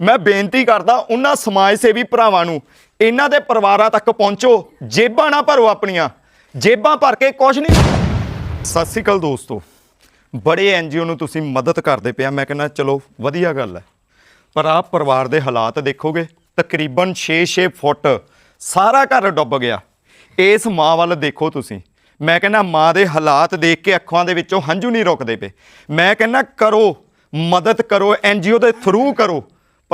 ਮੈਂ ਬੇਨਤੀ ਕਰਦਾ ਉਹਨਾਂ ਸਮਾਜ ਸੇਵੀ ਭਰਾਵਾਂ ਨੂੰ, ਇਹਨਾਂ ਦੇ ਪਰਿਵਾਰਾਂ ਤੱਕ ਪਹੁੰਚੋ, ਜੇਬਾਂ ਨਾ ਭਰੋ ਆਪਣੀਆਂ, ਜੇਬਾਂ ਭਰ ਕੇ ਕੁਝ ਨਹੀਂ ਸਤਿ ਸ਼੍ਰੀ ਅਕਾਲ ਦੋਸਤੋ। ਬੜੇ ਐਨਜੀਓ ਨੂੰ ਤੁਸੀਂ ਮਦਦ ਕਰਦੇ ਪਿਆ ਮੈਂ ਕਹਿੰਦਾ ਚਲੋ ਵਧੀਆ ਗੱਲ ਹੈ। ਪਰ ਆਪ ਪਰਿਵਾਰ ਦੇ ਹਾਲਾਤ ਦੇਖੋਗੇ, ਤਕਰੀਬਨ 6-6 ਫੁੱਟ ਸਾਰਾ ਘਰ ਡੁੱਬ ਗਿਆ। ਇਸ ਮਾਂ ਵੱਲ ਦੇਖੋ ਤੁਸੀਂ। ਮੈਂ ਕਹਿੰਦਾ ਮਾਂ ਦੇ ਹਾਲਾਤ ਦੇਖ ਕੇ ਅੱਖਾਂ ਦੇ ਵਿੱਚੋਂ ਹੰਝੂ ਨਹੀਂ ਰੁਕਦੇ ਪਏ। ਮੈਂ ਕਹਿੰਦਾ ਕਰੋ, ਮਦਦ ਕਰੋ ਐਨਜੀਓ ਦੇ ਥਰੂ ਕਰੋ।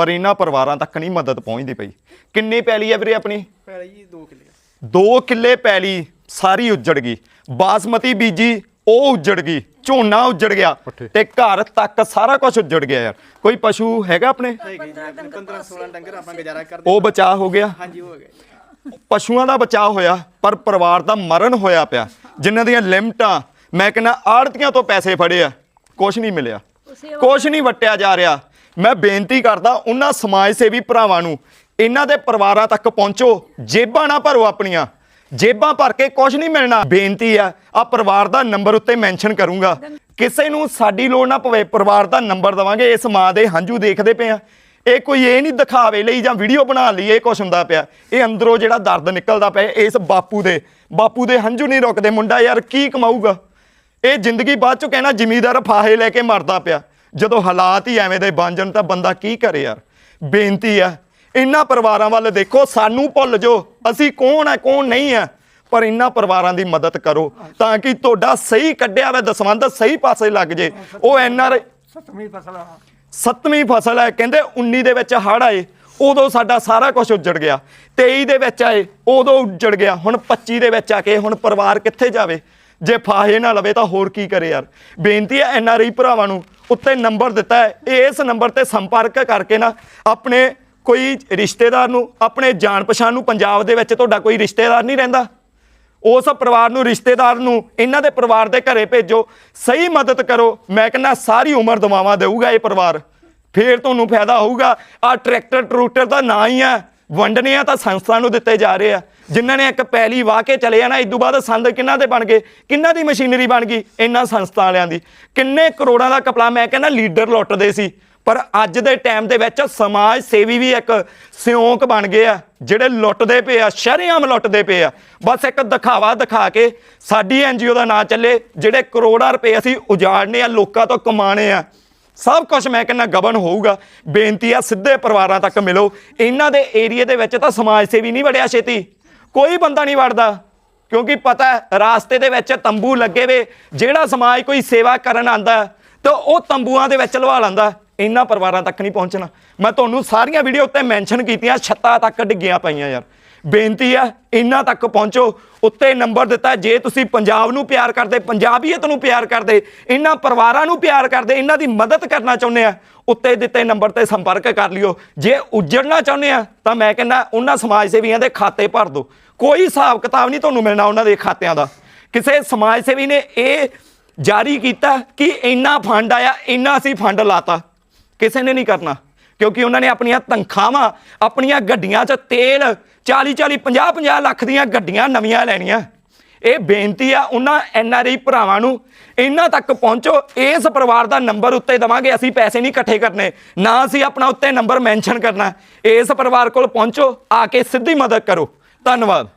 ਪਰ ਇਹਨਾਂ ਪਰਿਵਾਰਾਂ ਤੱਕ ਨਹੀਂ ਮਦਦ ਪਹੁੰਚਦੀ ਪਈ। ਕਿੰਨੀ ਪੈਲੀ ਹੈ ਵੀਰੇ ਆਪਣੀ? ਪੈਲੀ ਜੀ 2 ਕਿੱਲੇ। ਦੋ ਕਿੱਲੇ ਪੈਲੀ ਸਾਰੀ ਉੱਜੜ ਗਈ। ਬਾਸਮਤੀ ਬੀਜੀ ਉਹ ਉੱਜੜ ਗਈ ਝੋਨਾ ਉੱਜੜ ਗਿਆ ਤੇ ਘਰ ਤੱਕ ਸਾਰਾ ਕੁਝ ਉੱਜੜ ਗਿਆ ਯਾਰ। ਕੋਈ ਪਸ਼ੂ ਹੈਗਾ ਆਪਣੇ? ਹੈਗੇ ਜੀ ਆਪਣੇ 15 16 ਡੰਗਰ ਆਪਾਂ ਗੁਜ਼ਾਰਾ ਕਰਦੇ ਉਹ ਬਚਾਅ ਹੋ ਗਿਆ। ਹਾਂਜੀ ਹੋ ਗਏ। ਪਸ਼ੂਆਂ ਦਾ ਬਚਾਅ ਹੋਇਆ ਪਰ ਪਰਿਵਾਰ ਦਾ ਮਰਨ ਹੋਇਆ ਪਿਆ। ਜਿਨ੍ਹਾਂ ਦੀਆਂ ਲਿਮਟਾਂ ਮੈਂ ਕਹਿੰਦਾ ਆੜਤੀਆਂ ਤੋਂ ਪੈਸੇ ਫੜੇ ਆ ਕੁਝ ਨਹੀਂ ਮਿਲਿਆ। ਕੁਝ ਨਹੀਂ ਵਟਿਆ ਜਾ ਰਿਹਾ। ਮੈਂ ਬੇਨਤੀ ਕਰਦਾ ਉਹਨਾਂ ਸਮਾਜ ਸੇਵੀ ਭਰਾਵਾਂ ਨੂੰ, ਇਹਨਾਂ ਦੇ ਪਰਿਵਾਰਾਂ ਤੱਕ ਪਹੁੰਚੋ, ਜੇਬਾਂ ਨਾ ਭਰੋ ਆਪਣੀਆਂ। ਜੇਬਾਂ ਭਰ ਕੇ ਕੁਝ ਨਹੀਂ ਮਿਲਣਾ। ਬੇਨਤੀ ਆ ਆ ਪਰਿਵਾਰ ਦਾ ਨੰਬਰ ਉੱਤੇ ਮੈਂਸ਼ਨ ਕਰੂੰਗਾ। ਕਿਸੇ ਨੂੰ ਸਾਡੀ ਲੋੜ ਨਾ ਪਵੇ, ਪਰਿਵਾਰ ਦਾ ਨੰਬਰ ਦਵਾਂਗੇ। ਇਸ ਮਾਂ ਦੇ ਹੰਝੂ ਦੇਖਦੇ ਪਏ ਆ। ਇਹ ਕੋਈ ਇਹ ਨਹੀਂ ਦਿਖਾਵੇ ਲਈ ਜਾਂ ਵੀਡੀਓ ਬਣਾ ਲਈ ਇਹ ਕੁਛ ਹੁੰਦਾ ਪਿਆ। ਇਹ ਅੰਦਰੋਂ ਜਿਹੜਾ ਦਰਦ ਨਿਕਲਦਾ ਪਿਆ, ਇਸ ਬਾਪੂ ਦੇ। ਬਾਪੂ ਦੇ ਹੰਝੂ ਨਹੀਂ ਰੁਕਦੇ। ਮੁੰਡਾ ਯਾਰ ਕੀ ਕਮਾਊਗਾ? ਇਹ ਜ਼ਿੰਦਗੀ ਬਾਅਦ ਚੋਂ ਕਹਿਣਾ ਜ਼ਿਮੀਦਾਰ ਫਾਹੇ ਲੈ ਕੇ ਮਰਦਾ ਪਿਆ। ਜਦੋਂ ਹਾਲਾਤ ਹੀ ਐਵੇਂ ਦੇ ਬਣ ਜਾਣ ਤਾਂ ਬੰਦਾ ਕੀ ਕਰੇ ਯਾਰ? ਬੇਨਤੀ ਆ ਇਹਨਾਂ ਪਰਿਵਾਰਾਂ ਵੱਲ ਦੇਖੋ ਸਾਨੂੰ ਭੁੱਲ ਜੋ ਅਸੀਂ ਕੌਣ ਹੈ ਕੌਣ ਨਹੀਂ ਹੈ ਪਰ ਇਹਨਾਂ ਪਰਿਵਾਰਾਂ ਦੀ ਮਦਦ ਕਰੋ ਤਾਂ ਕਿ ਤੁਹਾਡਾ ਸਹੀ ਕੱਢਿਆ ਹੋਇਆ ਦਸਵੰਧ ਸਹੀ ਪਾਸੇ ਲੱਗ ਜੇ। ਉਹ ਐਨਆਰ ਸੱਤਵੀਂ ਫਸਲ ਆ। ਸੱਤਵੀਂ ਫਸਲ ਹੈ ਕਹਿੰਦੇ 19 ਦੇ ਵਿੱਚ ਹੜ੍ਹ ਆਏ ਉਦੋਂ ਸਾਡਾ ਸਾਰਾ ਕੁਝ ਉੱਜੜ ਗਿਆ। 23 ਦੇ ਵਿੱਚ ਆਏ ਉਦੋਂ ਉੱਜੜ ਗਿਆ। ਹੁਣ 25 ਦੇ ਵਿੱਚ ਆ ਕੇ ਹੁਣ ਪਰਿਵਾਰ ਕਿੱਥੇ ਜਾਵੇ? ਜੇ ਫਾਹੇ ਨਾ ਲਵੇ ਤਾਂ ਹੋਰ ਕੀ ਕਰੇ ਯਾਰ? ਬੇਨਤੀ ਹੈ ਐਨਆਰਆਈ ਭਰਾਵਾਂ ਨੂੰ ਉੱਤੇ ਨੰਬਰ ਦਿੱਤਾ ਹੈ। ਇਸ ਨੰਬਰ ਤੇ ਸੰਪਰਕ ਕਰਕੇ ਨਾ ਆਪਣੇ ਕੋਈ ਰਿਸ਼ਤੇਦਾਰ ਨੂੰ, ਆਪਣੇ ਜਾਣ ਪਛਾਣ ਨੂੰ ਪੰਜਾਬ ਦੇ ਵਿੱਚ ਤੁਹਾਡਾ ਕੋਈ ਰਿਸ਼ਤੇਦਾਰ ਨਹੀਂ ਰਹਿੰਦਾ। ਉਸ ਪਰਿਵਾਰ ਨੂੰ, ਰਿਸ਼ਤੇਦਾਰ ਨੂੰ, ਇਹਨਾਂ ਦੇ ਪਰਿਵਾਰ ਦੇ ਘਰੇ ਭੇਜੋ। ਸਹੀ ਮਦਦ ਕਰੋ। ਮੈਂ ਕਹਿੰਦਾ ਸਾਰੀ ਉਮਰ ਦਵਾਵਾਂ ਦੇਊਗਾ ਇਹ ਪਰਿਵਾਰ। ਫੇਰ ਤੁਹਾਨੂੰ ਫਾਇਦਾ ਹੋਊਗਾ। ਆ ਟਰੈਕਟਰ ਟਰੂਟਰ ਦਾ ਨਾਂ ਹੀ ਆ ਵੰਡਨੇ ਆ ਤਾਂ ਸੰਸਥਾ ਨੂੰ ਦਿੱਤੇ ਜਾ ਰਹੇ ਆ। ਜਿਨ੍ਹਾਂ ਨੇ ਇੱਕ ਪੈਲੀ ਵਾਹ ਕੇ ਚਲੇ ਜਾਣਾ ਇਸ ਤੋਂ ਬਾਅਦ ਸੰਦ ਕਿੰਨਾ ਦੇ ਬਣ ਗਏ? ਕਿੰਨਾ ਦੀ ਮਸ਼ੀਨਰੀ ਬਣ ਗਈ? ਇਹਨਾਂ ਸੰਸਥਾ ਵਾਲਿਆਂ ਦੀ। ਕਿੰਨੇ ਕਰੋੜਾਂ ਦਾ ਕਪਲਾ, ਮੈਂ ਕਹਿੰਦਾ ਲੀਡਰ ਲੁੱਟਦੇ ਸੀ। ਪਰ ਅੱਜ ਦੇ ਟਾਈਮ ਦੇ ਵਿੱਚ ਸਮਾਜ ਸੇਵੀ ਵੀ ਇੱਕ ਸਿਉਂਕ ਬਣ ਗਏ ਆ, ਜਿਹੜੇ ਲੁੱਟਦੇ ਪਏ ਆ, ਸ਼ਰੇਆਮ ਲੁੱਟਦੇ ਪਏ ਆ। ਬਸ ਇੱਕ ਦਿਖਾਵਾ ਦਿਖਾ ਕੇ ਸਾਡੀ ਐਨਜੀਓ ਦਾ ਨਾਂ ਚੱਲੇ, ਜਿਹੜੇ ਕਰੋੜਾਂ ਰੁਪਏ ਅਸੀਂ ਉਜਾੜਨੇ ਆ, ਲੋਕਾਂ ਤੋਂ ਕਮਾਣੇ ਆ। ਸਭ ਕੁਝ ਮੈਂ ਕਹਿੰਦਾ ਗਬਨ ਹੋਊਗਾ। ਬੇਨਤੀ ਆ ਸਿੱਧੇ ਪਰਿਵਾਰਾਂ ਤੱਕ ਮਿਲੋ। ਇਹਨਾਂ ਦੇ ਏਰੀਏ ਦੇ ਵਿੱਚ ਤਾਂ ਸਮਾਜ ਸੇਵੀ ਨਹੀਂ ਵੜਿਆ ਛੇਤੀ। ਕੋਈ ਬੰਦਾ ਨਹੀਂ ਵੜਦਾ। ਕਿਉਂਕਿ ਪਤਾ ਹੈ, ਰਾਸਤੇ ਦੇ ਵਿੱਚ ਤੰਬੂ ਲੱਗੇ ਵੇ। ਜਿਹੜਾ ਸਮਾਜ ਕੋਈ ਸੇਵਾ ਕਰਨ ਆਂਦਾ ਤਾਂ ਉਹ ਤੰਬੂਆਂ ਦੇ ਵਿੱਚ ਲਵਾ ਲੈਂਦਾ ਇਹਨਾਂ ਪਰਿਵਾਰਾਂ ਤੱਕ ਨਹੀਂ ਪਹੁੰਚਣਾ। ਮੈਂ ਤੁਹਾਨੂੰ ਸਾਰੀਆਂ ਵੀਡੀਓ ਉੱਤੇ ਮੈਂਸ਼ਨ ਕੀਤੀਆਂ, ਛੱਤਾਂ ਤੱਕ ਡਿੱਗੀਆਂ ਪਈਆਂ ਯਾਰ। ਬੇਨਤੀ ਆ ਇਹਨਾਂ ਤੱਕ ਪਹੁੰਚੋ, ਉੱਤੇ ਨੰਬਰ ਦਿੱਤਾ ਜੇ ਤੁਸੀਂ ਪੰਜਾਬ ਨੂੰ ਪਿਆਰ ਕਰਦੇ, ਪੰਜਾਬੀਅਤ ਨੂੰ ਪਿਆਰ ਕਰਦੇ ਇਹਨਾਂ ਪਰਿਵਾਰਾਂ ਨੂੰ ਪਿਆਰ ਕਰਦੇ ਇਹਨਾਂ ਦੀ ਮਦਦ ਕਰਨਾ ਚਾਹੁੰਦੇ ਆ, ਉੱਤੇ ਦਿੱਤੇ ਨੰਬਰ ਤੇ ਸੰਪਰਕ ਕਰ ਲਿਓ। ਜੇ ਉਜੜਨਾ ਚਾਹੁੰਦੇ ਆ, ਤਾਂ ਮੈਂ ਕਹਿੰਦਾ ਉਹਨਾਂ ਸਮਾਜ ਸੇਵੀਆਂ ਦੇ ਖਾਤੇ ਭਰ ਦਿਓ। ਕੋਈ ਹਿਸਾਬ ਕਿਤਾਬ ਨਹੀਂ ਤੁਹਾਨੂੰ ਮਿਲਣਾ ਉਹਨਾਂ ਦੇ ਖਾਤਿਆਂ ਦਾ। ਕਿਸੇ ਸਮਾਜ ਸੇਵੀ ਨੇ ਇਹ ਜਾਰੀ ਕੀਤਾ ਕਿ ਇੰਨਾ ਫੰਡ ਆਇਆ, ਇੰਨਾ ਅਸੀਂ ਫੰਡ ਲਾਤਾ। ਕਿਸੇ ਨੇ ਨਹੀਂ ਕਰਨਾ। ਕਿਉਂਕਿ ਉਹਨਾਂ ਨੇ ਆਪਣੀਆਂ ਤਨਖਾਹਾਂ, ਆਪਣੀਆਂ ਗੱਡੀਆਂ 'ਚ ਤੇਲ 40 40 50 50 ਲੱਖ ਦੀਆਂ ਗੱਡੀਆਂ ਨਵੀਆਂ ਲੈਣੀਆਂ। ਇਹ ਬੇਨਤੀ ਆ ਉਹਨਾਂ ਐੱਨ ਆਰ ਆਈ ਭਰਾਵਾਂ ਨੂੰ, ਇਹਨਾਂ ਤੱਕ ਪਹੁੰਚੋ, ਇਸ ਪਰਿਵਾਰ ਦਾ ਨੰਬਰ ਉੱਤੇ ਦਵਾਂਗੇ, ਅਸੀਂ ਪੈਸੇ ਨਹੀਂ ਇਕੱਠੇ ਕਰਨੇ, ਨਾ ਅਸੀਂ ਆਪਣਾ ਉੱਤੇ ਨੰਬਰ ਮੈਂਸ਼ਨ ਕਰਨਾ। ਇਸ ਪਰਿਵਾਰ ਕੋਲ ਪਹੁੰਚੋ, ਆ ਕੇ ਸਿੱਧੀ ਮਦਦ ਕਰੋ। ਧੰਨਵਾਦ।